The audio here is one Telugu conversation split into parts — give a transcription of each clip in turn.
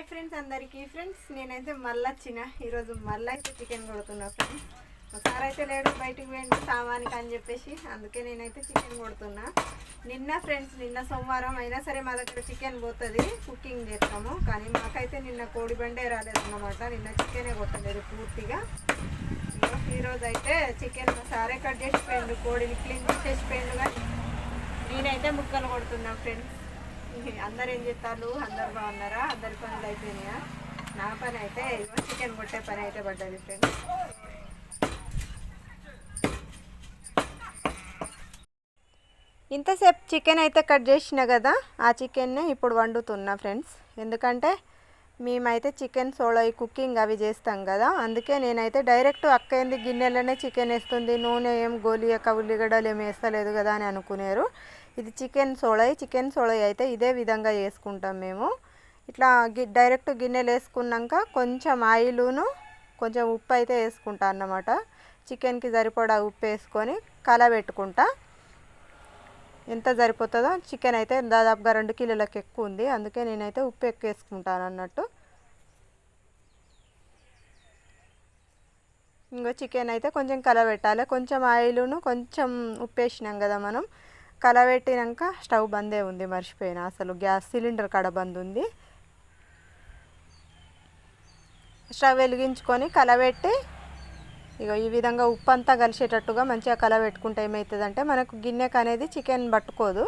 హాయ్ ఫ్రెండ్స్ అందరికీ. ఫ్రెండ్స్ నేనైతే మళ్ళీ వచ్చిన. ఈరోజు మళ్ళీ అయితే చికెన్ కొడుతున్నా ఫ్రెండ్స్. ఒకసారి అయితే లేడు బయటికి పోయిండు సామానికి అని చెప్పేసి. అందుకే నేనైతే చికెన్ కొడుతున్నా. నిన్న ఫ్రెండ్స్ నిన్న సోమవారం అయినా సరే మా దగ్గర చికెన్ పోతుంది. కుకింగ్ చేస్తాము. కానీ మాకైతే నిన్న కోడి బండే రాలేదన్నమాట. నిన్న చికెనే కొట్టలేదు పూర్తిగా. ఈరోజు అయితే చికెన్ సారే కట్ చేసిపోయిండు కోడిని క్లీన్ చేసిపోయిండు కానీ నేనైతే ముక్కలు కొడుతున్నా ఫ్రెండ్స్. అందరు ఏం చేస్తారు? అందరు బాగున్నారా? అందరి పనులు అయిపోయినాయా? నా పని అయితే చికెన్ కొట్టే పని అయితే పడ్డది ఫ్రెండ్స్. ఇంతసేపు చికెన్ అయితే కట్ చేసిన కదా ఆ చికెన్నే ఇప్పుడు వండుతున్నా ఫ్రెండ్స్. ఎందుకంటే మేమైతే చికెన్ సోలో కుకింగ్ అవి చేస్తాం కదా అందుకే నేనైతే డైరెక్ట్ అక్కయింది గిన్నెలోనే చికెన్ వేస్తుంది నూనె ఏం గోలియక ఉల్లిగడ్డలు ఏం వేస్తలేదు కదా అని అనుకునేరు. ఇది చికెన్ సోళై చికెన్ సోళై అయితే ఇదే విధంగా చేసుకుంటాం మేము. ఇట్లా గి డైరెక్ట్ గిన్నెలు వేసుకున్నాక కొంచెం ఆయిలును కొంచెం ఉప్పు అయితే వేసుకుంటా అన్నమాట. చికెన్కి సరిపడా ఉప్పు వేసుకొని కలబెట్టుకుంటా ఎంత సరిపోతుందో చికెన్ అయితే దాదాపుగా రెండు కిలోలకు ఎక్కువ ఉంది. అందుకే నేనైతే ఉప్పు ఎక్కువ వేసుకుంటాను అన్నట్టు. ఇంకో చికెన్ అయితే కొంచెం కలబెట్టాలి కొంచెం ఆయిలును కొంచెం ఉప్పు వేసినాం కదా మనం. కలబెట్టినాక స్టవ్ బందే ఉంది మర్చిపోయిన. అసలు గ్యాస్ సిలిండర్ కడ బంద్ ఉంది. స్టవ్ వెలిగించుకొని కలబెట్టి ఇక ఈ విధంగా ఉప్పు అంతా కలిసేటట్టుగా మంచిగా కలబెట్టుకుంటే ఏమవుతుందంటే మనకు గిన్నెకి అనేది చికెన్ పట్టుకోదు.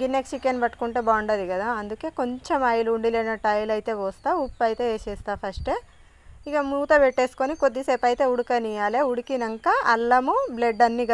గిన్నెకి చికెన్ పట్టుకుంటే బాగుండదు కదా. అందుకే కొంచెం ఆయిల్ ఉండిలేనట్టు ఆయిల్ అయితే పోస్తా ఉప్పు అయితే వేసేస్తా ఫస్ట్. ఇక మూత పెట్టేసుకొని కొద్దిసేపు అయితే ఉడకనియాలి ఉడికినాక అల్లము బ్లడ్ అన్నీ